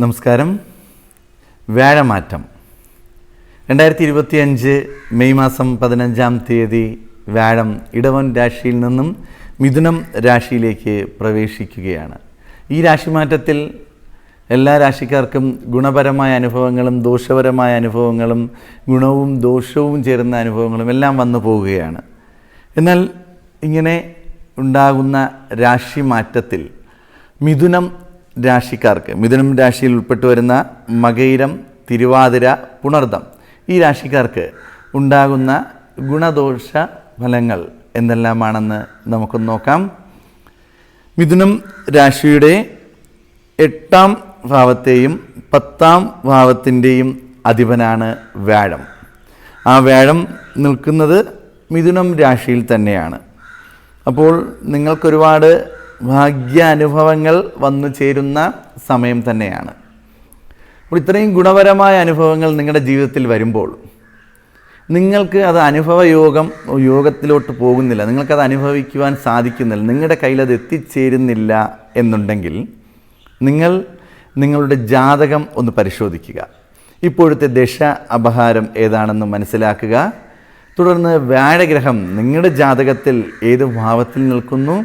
നമസ്കാരം. വ്യാഴമാറ്റം. രണ്ടായിരത്തി ഇരുപത്തി അഞ്ച് മെയ് മാസം പതിനഞ്ചാം തീയതി വ്യാഴം ഇടവൻ രാശിയിൽ നിന്നും മിഥുനം രാശിയിലേക്ക് പ്രവേശിക്കുകയാണ്. ഈ രാശിമാറ്റത്തിൽ എല്ലാ രാശിക്കാർക്കും ഗുണപരമായ അനുഭവങ്ങളും ദോഷപരമായ അനുഭവങ്ങളും ഗുണവും ദോഷവും ചേരുന്ന അനുഭവങ്ങളും എല്ലാം വന്നു പോവുകയാണ്. എന്നാൽ ഇങ്ങനെ ഉണ്ടാകുന്ന രാശിമാറ്റത്തിൽ മിഥുനം രാശിക്കാർക്ക്. മിഥുനം രാശിയിൽ ഉൾപ്പെട്ടു വരുന്ന മകയിരം തിരുവാതിര പുണർദം. ഈ രാശിക്കാർക്ക് ഉണ്ടാകുന്ന ഗുണദോഷ ഫലങ്ങൾ എന്തെല്ലാമാണെന്ന് നമുക്ക് നോക്കാം. മിഥുനം രാശിയുടെ എട്ടാം ഭാവത്തെയും പത്താം ഭാവത്തിന്റെയും അധിപനാണ് വ്യാഴം. ആ വ്യാഴം നിൽക്കുന്നത് മിഥുനം രാശിയിൽ തന്നെയാണ്. അപ്പോൾ നിങ്ങൾക്കൊരുപാട് ഭാഗ്യാനുഭവങ്ങൾ വന്നു ചേരുന്ന സമയം തന്നെയാണ്. അപ്പോൾ ഇത്രയും ഗുണപരമായ അനുഭവങ്ങൾ നിങ്ങളുടെ ജീവിതത്തിൽ വരുമ്പോൾ നിങ്ങൾക്ക് അത് അനുഭവ യോഗം യോഗത്തിലോട്ട് പോകുന്നില്ല. നിങ്ങൾക്കത് അനുഭവിക്കുവാൻ സാധിക്കുന്നില്ല. നിങ്ങളുടെ കയ്യിൽ അത് എത്തിച്ചേരുന്നില്ല എന്നുണ്ടെങ്കിൽ നിങ്ങൾ നിങ്ങളുടെ ജാതകം ഒന്ന് പരിശോധിക്കുക. ഇപ്പോഴത്തെ ദശ അപഹാരം ഏതാണെന്ന് മനസ്സിലാക്കുക. തുടർന്ന് വ്യാഴഗ്രഹം നിങ്ങളുടെ ജാതകത്തിൽ ഏത് ഭാവത്തിൽ നിൽക്കുന്നു?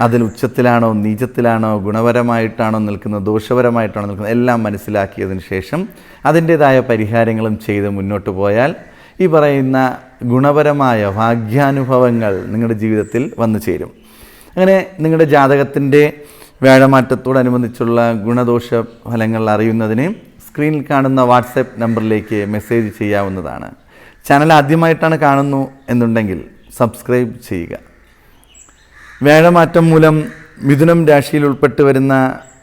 അതിൽ ഉച്ചത്തിലാണോ നീചത്തിലാണോ ഗുണപരമായിട്ടാണോ നിൽക്കുന്നത് ദോഷപരമായിട്ടാണോ നിൽക്കുന്നത് എല്ലാം മനസ്സിലാക്കിയതിന് ശേഷം അതിന്റേതായ പരിഹാരങ്ങളും ചെയ്ത് മുന്നോട്ട് പോയാൽ ഈ പറയുന്ന ഗുണപരമായ ഭാഗ്യാനുഭവങ്ങൾ നിങ്ങളുടെ ജീവിതത്തിൽ വന്നു ചേരും. അങ്ങനെ നിങ്ങളുടെ ജാതകത്തിന്റെ വ്യാഴമാറ്റത്തോടനുബന്ധിച്ചുള്ള ഗുണദോഷ ഫലങ്ങൾ അറിയുന്നതിന് സ്ക്രീനിൽ കാണുന്ന വാട്സപ്പ് നമ്പറിലേക്ക് മെസ്സേജ് ചെയ്യാവുന്നതാണ്. ചാനൽ ആദ്യമായിട്ടാണ് കാണുന്നു എന്നുണ്ടെങ്കിൽ സബ്സ്ക്രൈബ് ചെയ്യുക. വ്യാഴമാറ്റം മൂലം മിഥുനം രാശിയിൽ ഉൾപ്പെട്ട് വരുന്ന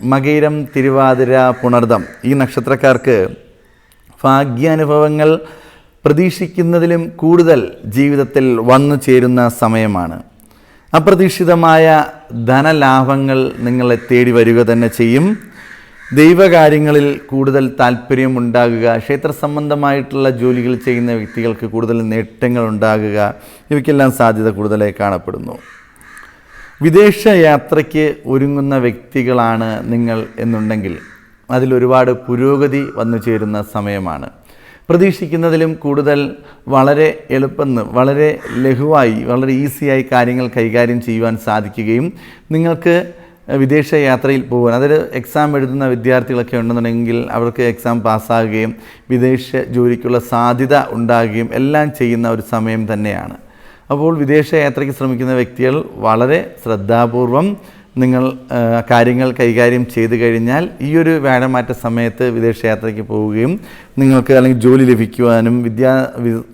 മകയിരം തിരുവാതിര പുണർദം. ഈ നക്ഷത്രക്കാർക്ക് ഭാഗ്യാനുഭവങ്ങൾ പ്രതീക്ഷിക്കുന്നതിലും കൂടുതൽ ജീവിതത്തിൽ വന്നു ചേരുന്ന സമയമാണ്. അപ്രതീക്ഷിതമായ ധനലാഭങ്ങൾ നിങ്ങളെ തേടി വരിക തന്നെ ചെയ്യും. ദൈവകാര്യങ്ങളിൽ കൂടുതൽ താല്പര്യമുണ്ടാകുക ക്ഷേത്ര സംബന്ധമായിട്ടുള്ള ജോലികൾ ചെയ്യുന്ന വ്യക്തികൾക്ക് കൂടുതൽ നേട്ടങ്ങൾ ഉണ്ടാകുക ഇവയ്ക്കെല്ലാം സാധ്യത കൂടുതലായി കാണപ്പെടുന്നു. വിദേശ യാത്രയ്ക്ക് ഒരുങ്ങുന്ന വ്യക്തികളാണ് നിങ്ങൾ എന്നുണ്ടെങ്കിൽ അതിലൊരുപാട് പുരോഗതി വന്നു ചേരുന്ന സമയമാണ്. പ്രതീക്ഷിക്കുന്നതിലും കൂടുതൽ വളരെ എളുപ്പം വളരെ ലഘുവായി വളരെ ഈസിയായി കാര്യങ്ങൾ കൈകാര്യം ചെയ്യുവാൻ സാധിക്കുകയും നിങ്ങൾക്ക് വിദേശ യാത്രയിൽ പോകാൻ അതായത് എക്സാം എഴുതുന്ന വിദ്യാർത്ഥികളൊക്കെ ഉണ്ടെന്നുണ്ടെങ്കിൽ അവർക്ക് എക്സാം പാസ്സാകുകയും വിദേശ ജോലിക്കുള്ള സാധ്യത ഉണ്ടാകുകയും എല്ലാം ചെയ്യുന്ന ഒരു സമയം തന്നെയാണ്. അപ്പോൾ വിദേശ യാത്രയ്ക്ക് ശ്രമിക്കുന്ന വ്യക്തികൾ വളരെ ശ്രദ്ധാപൂർവം നിങ്ങൾ കാര്യങ്ങൾ കൈകാര്യം ചെയ്തു കഴിഞ്ഞാൽ ഈ ഒരു വ്യാഴമാറ്റ സമയത്ത് വിദേശയാത്രയ്ക്ക് പോവുകയും നിങ്ങൾക്ക് അല്ലെങ്കിൽ ജോലി ലഭിക്കുവാനും വിദ്യാ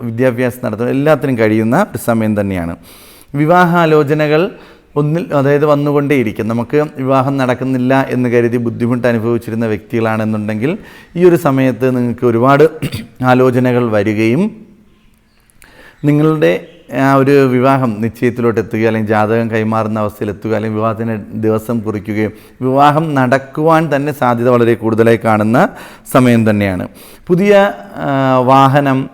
വിദ്യാഭ്യാസം നടത്താനും എല്ലാത്തിനും കഴിയുന്ന ഒരു സമയം തന്നെയാണ്. വിവാഹാലോചനകൾ ഒന്നിൽ അതായത് വന്നുകൊണ്ടേയിരിക്കും. നമുക്ക് വിവാഹം നടക്കുന്നില്ല എന്ന് കരുതി ബുദ്ധിമുട്ട് അനുഭവിച്ചിരുന്ന വ്യക്തികളാണെന്നുണ്ടെങ്കിൽ ഈ ഒരു സമയത്ത് നിങ്ങൾക്ക് ഒരുപാട് ആലോചനകൾ വരികയും നിങ്ങളുടെ ആ ഒരു വിവാഹം നിശ്ചയത്തിലോട്ട് എത്തുക അല്ലെങ്കിൽ ജാതകം കൈമാറുന്ന അവസ്ഥയിൽ എത്തുക അല്ലെങ്കിൽ വിവാഹത്തിന് ദിവസം കുറിക്കുകയും വിവാഹം നടക്കുവാൻ തന്നെ സാധ്യത വളരെ കൂടുതലായി കാണുന്ന സമയം തന്നെയാണ്. പുതിയ വാഹനം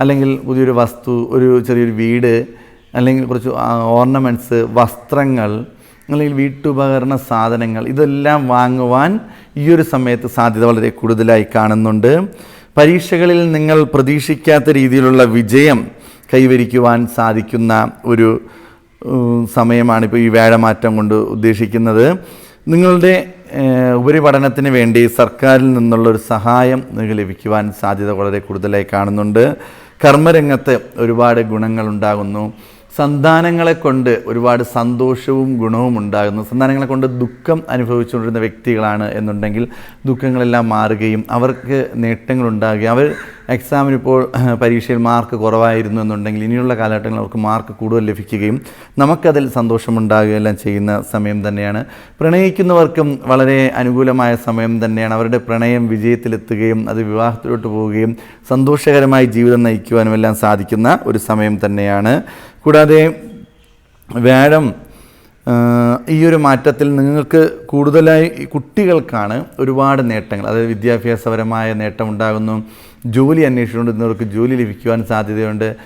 അല്ലെങ്കിൽ പുതിയൊരു വസ്തു ഒരു ചെറിയൊരു വീട് അല്ലെങ്കിൽ കുറച്ച് ഓർണമെന്റ്സ് വസ്ത്രങ്ങൾ അല്ലെങ്കിൽ വീട്ടുപകരണ സാധനങ്ങൾ ഇതെല്ലാം വാങ്ങുവാൻ ഈ ഒരു സമയത്ത് സാധ്യത വളരെ കൂടുതലായി കാണുന്നുണ്ട്. പരീക്ഷകളിൽ നിങ്ങൾ പ്രതീക്ഷിക്കാത്ത രീതിയിലുള്ള വിജയം കൈവരിക്കുവാൻ സാധിക്കുന്ന ഒരു സമയമാണ് ഇപ്പോൾ ഈ വ്യാഴമാറ്റം കൊണ്ട് ഉദ്ദേശിക്കുന്നത്. നിങ്ങളുടെ ഉപരിപഠനത്തിന് വേണ്ടി സർക്കാരിൽ നിന്നുള്ള ഒരു സഹായം നിങ്ങൾക്ക് ലഭിക്കുവാൻ സാധ്യത വളരെ കൂടുതലായി കാണുന്നുണ്ട്. കർമ്മരംഗത്ത് ഒരുപാട് ഗുണങ്ങൾ ഉണ്ടാകുന്നു. സന്താനങ്ങളെ കൊണ്ട് ഒരുപാട് സന്തോഷവും ഗുണവും ഉണ്ടാകുന്നു. സന്താനങ്ങളെ കൊണ്ട് ദുഃഖം അനുഭവിച്ചുകൊണ്ടിരുന്ന വ്യക്തികളാണ് എന്നുണ്ടെങ്കിൽ ദുഃഖങ്ങളെല്ലാം മാറുകയും അവർക്ക് നേട്ടങ്ങളുണ്ടാകുകയും അവർ എക്സാമിന് ഇപ്പോൾ പരീക്ഷയിൽ മാർക്ക് കുറവായിരുന്നു എന്നുണ്ടെങ്കിൽ ഇനിയുള്ള കാലഘട്ടങ്ങളിൽ അവർക്ക് മാർക്ക് കൂടുതൽ ലഭിക്കുകയും നമുക്കതിൽ സന്തോഷമുണ്ടാകുകയും എല്ലാം ചെയ്യുന്ന സമയം തന്നെയാണ്. പ്രണയിക്കുന്നവർക്കും വളരെ അനുകൂലമായ സമയം തന്നെയാണ്. അവരുടെ പ്രണയം വിജയത്തിലെത്തുകയും അത് വിവാഹത്തിലോട്ട് പോവുകയും സന്തോഷകരമായി ജീവിതം നയിക്കുവാനും എല്ലാം സാധിക്കുന്ന ഒരു സമയം തന്നെയാണ്. കൂടാതെ വ്യാഴം ഈ ഒരു മാറ്റത്തിൽ നിങ്ങൾക്ക് കൂടുതലായി കുട്ടികൾക്കാണ് ഒരുപാട് നേട്ടങ്ങൾ. അതായത് വിദ്യാഭ്യാസപരമായ നേട്ടം ഉണ്ടാകുന്നു ജോലി അന്വേഷിച്ചുകൊണ്ടിരുന്നവർക്ക് ജോലി ലഭിക്കുവാൻ സാധ്യതയുണ്ട്.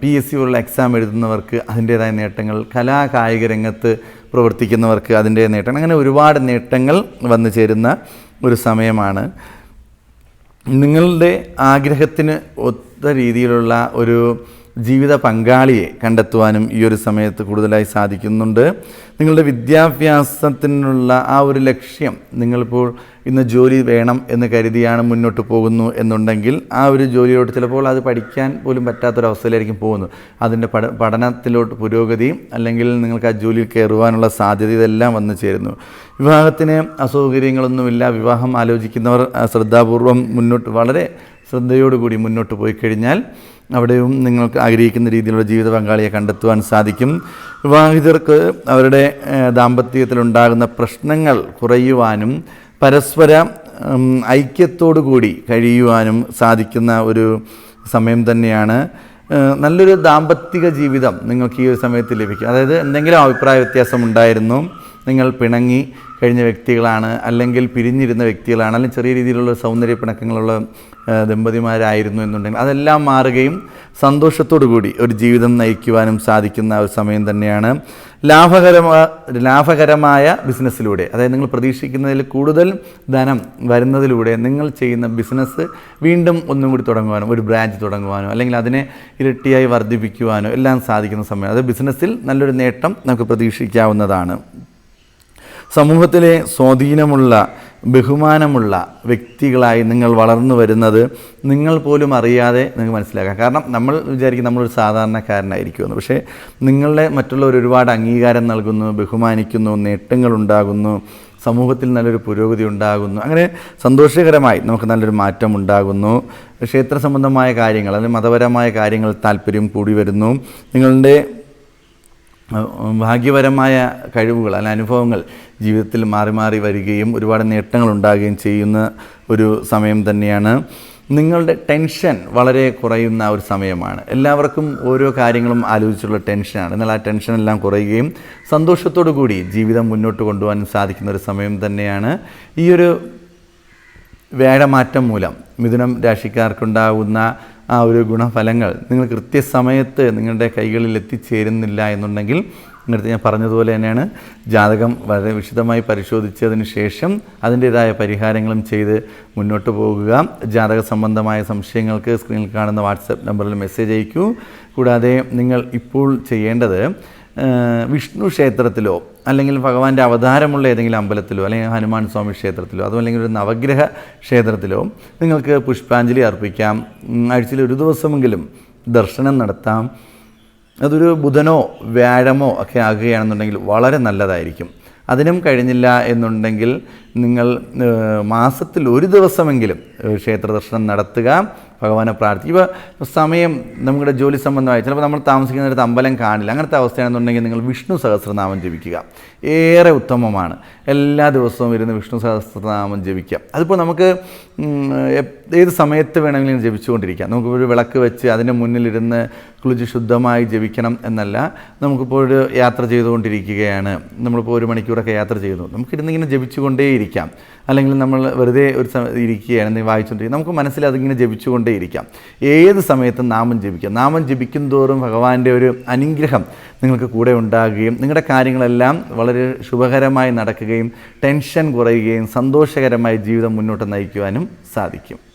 പി എസ് സി പോലുള്ള എക്സാം എഴുതുന്നവർക്ക് അതിന്റേതായ നേട്ടങ്ങൾ. കലാ കായിക രംഗത്ത് പ്രവർത്തിക്കുന്നവർക്ക് അതിന്റെ നേട്ടങ്ങൾ. അങ്ങനെ ഒരുപാട് നേട്ടങ്ങൾ വന്നു ചേരുന്ന ഒരു സമയമാണ്. നിങ്ങളുടെ ആഗ്രഹത്തിന് ഒത്ത രീതിയിലുള്ള ഒരു ജീവിത പങ്കാളിയെ കണ്ടെത്തുവാനും ഈ ഒരു സമയത്ത് കൂടുതലായി സാധിക്കുന്നുണ്ട്. നിങ്ങളുടെ വിദ്യാഭ്യാസത്തിനുള്ള ആ ഒരു ലക്ഷ്യം നിങ്ങളിപ്പോൾ ഇന്ന് ജോലി വേണം എന്ന് കരുതിയാണ് മുന്നോട്ട് പോകുന്നു എന്നുണ്ടെങ്കിൽ ആ ഒരു ജോലിയോട്ട് ചിലപ്പോൾ അത് പഠിക്കാൻ പോലും പറ്റാത്തൊരവസ്ഥയിലായിരിക്കും പോകുന്നത്. അതിന്റെ പഠ പഠനത്തിലോട്ട് പുരോഗതി അല്ലെങ്കിൽ നിങ്ങൾക്ക് ആ ജോലിയിൽ കയറുവാനുള്ള സാധ്യത ഇതെല്ലാം വന്നു ചേരുന്നു. വിവാഹത്തിന് അസൗകര്യങ്ങളൊന്നുമില്ല. വിവാഹം ആലോചിക്കുന്നവർ ശ്രദ്ധാപൂർവം മുന്നോട്ട് വളരെ ശ്രദ്ധയോടുകൂടി മുന്നോട്ട് പോയി കഴിഞ്ഞാൽ അവിടെയും നിങ്ങൾക്ക് ആഗ്രഹിക്കുന്ന രീതിയിലുള്ള ജീവിത പങ്കാളിയെ കണ്ടെത്തുവാൻ സാധിക്കും. വിവാഹിതർക്ക് അവരുടെ ദാമ്പത്യത്തിലുണ്ടാകുന്ന പ്രശ്നങ്ങൾ കുറയുവാനും പരസ്പര ഐക്യത്തോടു കൂടി കഴിയുവാനും സാധിക്കുന്ന ഒരു സമയം തന്നെയാണ്. നല്ലൊരു ദാമ്പത്തിക ജീവിതം നിങ്ങൾക്ക് ഈ ഒരു സമയത്ത് ലഭിക്കും. അതായത് എന്തെങ്കിലും അഭിപ്രായ വ്യത്യാസം ഉണ്ടായിരുന്നു നിങ്ങൾ പിണങ്ങി കഴിഞ്ഞ വ്യക്തികളാണ് അല്ലെങ്കിൽ പിരിഞ്ഞിരുന്ന വ്യക്തികളാണ് അല്ലെങ്കിൽ ചെറിയ രീതിയിലുള്ള സൗന്ദര്യ പിണക്കങ്ങളുള്ള ദമ്പതിമാരായിരുന്നു എന്നുണ്ടെങ്കിൽ അതെല്ലാം മാറുകയും സന്തോഷത്തോടു കൂടി ഒരു ജീവിതം നയിക്കുവാനും സാധിക്കുന്ന ഒരു സമയം തന്നെയാണ് ലാഭകരമായ ലാഭകരമായ ബിസിനസ്സിലൂടെ. അതായത് നിങ്ങൾ പ്രതീക്ഷിക്കുന്നതിൽ കൂടുതൽ ധനം വരുന്നതിലൂടെ നിങ്ങൾ ചെയ്യുന്ന ബിസിനസ് വീണ്ടും ഒന്നും കൂടി തുടങ്ങുവാനോ ഒരു ബ്രാഞ്ച് തുടങ്ങുവാനോ അല്ലെങ്കിൽ അതിനെ ഇരട്ടിയായി വർദ്ധിപ്പിക്കുവാനോ എല്ലാം സാധിക്കുന്ന സമയം. അത് ബിസിനസ്സിൽ നല്ലൊരു നേട്ടം നമുക്ക് പ്രതീക്ഷിക്കാവുന്നതാണ്. സമൂഹത്തിലെ സ്വാധീനമുള്ള ബഹുമാനമുള്ള വ്യക്തികളായി നിങ്ങൾ വളർന്നു വരുന്നത് നിങ്ങൾ പോലും അറിയാതെ നിങ്ങൾക്ക് മനസ്സിലാക്കാം. കാരണം നമ്മൾ വിചാരിക്കും നമ്മളൊരു സാധാരണക്കാരനായിരിക്കുമെന്ന്. പക്ഷേ നിങ്ങളുടെ മറ്റുള്ളവർ ഒരുപാട് അംഗീകാരം നൽകുന്നു ബഹുമാനിക്കുന്നു നേട്ടങ്ങൾ ഉണ്ടാകുന്നു സമൂഹത്തിൽ നല്ലൊരു പുരോഗതി ഉണ്ടാകുന്നു. അങ്ങനെ സന്തോഷകരമായി നമുക്ക് നല്ലൊരു മാറ്റം ഉണ്ടാകുന്നു. ക്ഷേത്ര സംബന്ധമായ കാര്യങ്ങൾ അല്ലെങ്കിൽ മതപരമായ കാര്യങ്ങൾ താല്പര്യം കൂടി വരുന്നു. നിങ്ങളുടെ ഭാഗ്യപരമായ കഴിവുകൾ അല്ല അനുഭവങ്ങൾ ജീവിതത്തിൽ മാറി മാറി വരികയും ഒരുപാട് നേട്ടങ്ങൾ ഉണ്ടാകുകയും ചെയ്യുന്ന ഒരു സമയം തന്നെയാണ്. നിങ്ങളുടെ ടെൻഷൻ വളരെ കുറയുന്ന ഒരു സമയമാണ്. എല്ലാവർക്കും ഓരോ കാര്യങ്ങളും ആലോചിച്ചുള്ള ടെൻഷനാണ്. എന്നാൽ ആ ടെൻഷനെല്ലാം കുറയുകയും സന്തോഷത്തോടു കൂടി ജീവിതം മുന്നോട്ട് കൊണ്ടുപോകാൻ സാധിക്കുന്ന ഒരു സമയം തന്നെയാണ്. ഈ ഒരു വേഴമാറ്റം മൂലം മിഥുനം രാശിക്കാർക്കുണ്ടാകുന്ന ആ ഒരു ഗുണഫലങ്ങൾ നിങ്ങൾ കൃത്യസമയത്ത് നിങ്ങളുടെ കൈകളിൽ എത്തിച്ചേരുന്നില്ല എന്നുണ്ടെങ്കിൽ നേരത്തെ ഞാൻ പറഞ്ഞതുപോലെ തന്നെയാണ്. ജാതകം വളരെ വിശദമായി പരിശോധിച്ചതിന് ശേഷം അതിന്റേതായ പരിഹാരങ്ങളും ചെയ്ത് മുന്നോട്ട് പോകുക. ജാതക സംബന്ധമായ സംശയങ്ങൾക്ക് സ്ക്രീനിൽ കാണുന്ന വാട്സപ്പ് നമ്പറിൽ മെസ്സേജ് അയക്കൂ. കൂടാതെ നിങ്ങൾ ഇപ്പോൾ ചെയ്യേണ്ടത് വിഷ്ണു ക്ഷേത്രത്തിലോ അല്ലെങ്കിൽ ഭഗവാന്റെ അവതാരമുള്ള ഏതെങ്കിലും അമ്പലത്തിലോ അല്ലെങ്കിൽ ഹനുമാൻ സ്വാമി ക്ഷേത്രത്തിലോ അതോ അല്ലെങ്കിൽ ഒരു നവഗ്രഹ ക്ഷേത്രത്തിലോ നിങ്ങൾക്ക് പുഷ്പാഞ്ജലി അർപ്പിക്കാം. ആഴ്ചയിൽ ഒരു ദിവസമെങ്കിലും ദർശനം നടത്താം. അതൊരു ബുധനോ വ്യാഴമോ ഒക്കെ ആകുകയാണെന്നുണ്ടെങ്കിൽ വളരെ നല്ലതായിരിക്കും. അതിനും കഴിഞ്ഞില്ല എന്നുണ്ടെങ്കിൽ നിങ്ങൾ മാസത്തിൽ ഒരു ദിവസമെങ്കിലും ക്ഷേത്ര ദർശനം നടത്തുക ഭഗവാനെ പ്രാർത്ഥിക്കുക. ഇപ്പോൾ സമയം നമ്മുടെ ജോലി സംബന്ധമായി ചിലപ്പോൾ നമ്മൾ താമസിക്കുന്നിടത്ത് അമ്പലം കാണില്ല. അങ്ങനത്തെ അവസ്ഥയാണെന്നുണ്ടെങ്കിൽ നിങ്ങൾ വിഷ്ണു സഹസ്രനാമം ജപിക്കുക. ഏറെ ഉത്തമമാണ്. എല്ലാ ദിവസവും ഇരുന്ന് വിഷ്ണു സഹസ്രനാമം ജപിക്കുക. അതിപ്പോൾ നമുക്ക് ഏത് സമയത്ത് വേണമെങ്കിലും ജപിച്ചുകൊണ്ടിരിക്കാം. നമുക്ക് ഒരു വിളക്ക് വെച്ച് അതിന്റെ മുന്നിലിരുന്ന് കുളിച്ച് ശുദ്ധമായി ജപിക്കണം എന്നല്ല. നമുക്കിപ്പോൾ ഒരു യാത്ര ചെയ്തുകൊണ്ടിരിക്കുകയാണ്. നമ്മളിപ്പോൾ ഒരു മണിക്കൂറൊക്കെ യാത്ര ചെയ്യുന്നു നമുക്കിരുന്ന് ഇങ്ങനെ ജപിച്ചുകൊണ്ടേയിരിക്കാം. അല്ലെങ്കിൽ നമ്മൾ വെറുതെ ഒരു ഇരിക്കുകയാണ്. എന്തെങ്കിലും വായിച്ചുകൊണ്ടിരിക്കുക നമുക്ക് മനസ്സിൽ അതിങ്ങനെ ജപിച്ചുകൊണ്ടേയിരിക്കാം. ഏത് സമയത്തും നാമം ജപിക്കാം. നാമം ജപിക്കും തോറും ഭഗവാന്റെ ഒരു അനുഗ്രഹം നിങ്ങൾക്ക് കൂടെ ഉണ്ടാകുകയും നിങ്ങളുടെ കാര്യങ്ങളെല്ലാം വളരെ ശുഭകരമായി നടക്കുകയും ടെൻഷൻ കുറയുകയും സന്തോഷകരമായി ജീവിതം മുന്നോട്ട് നയിക്കുവാനും സാധിക്കും.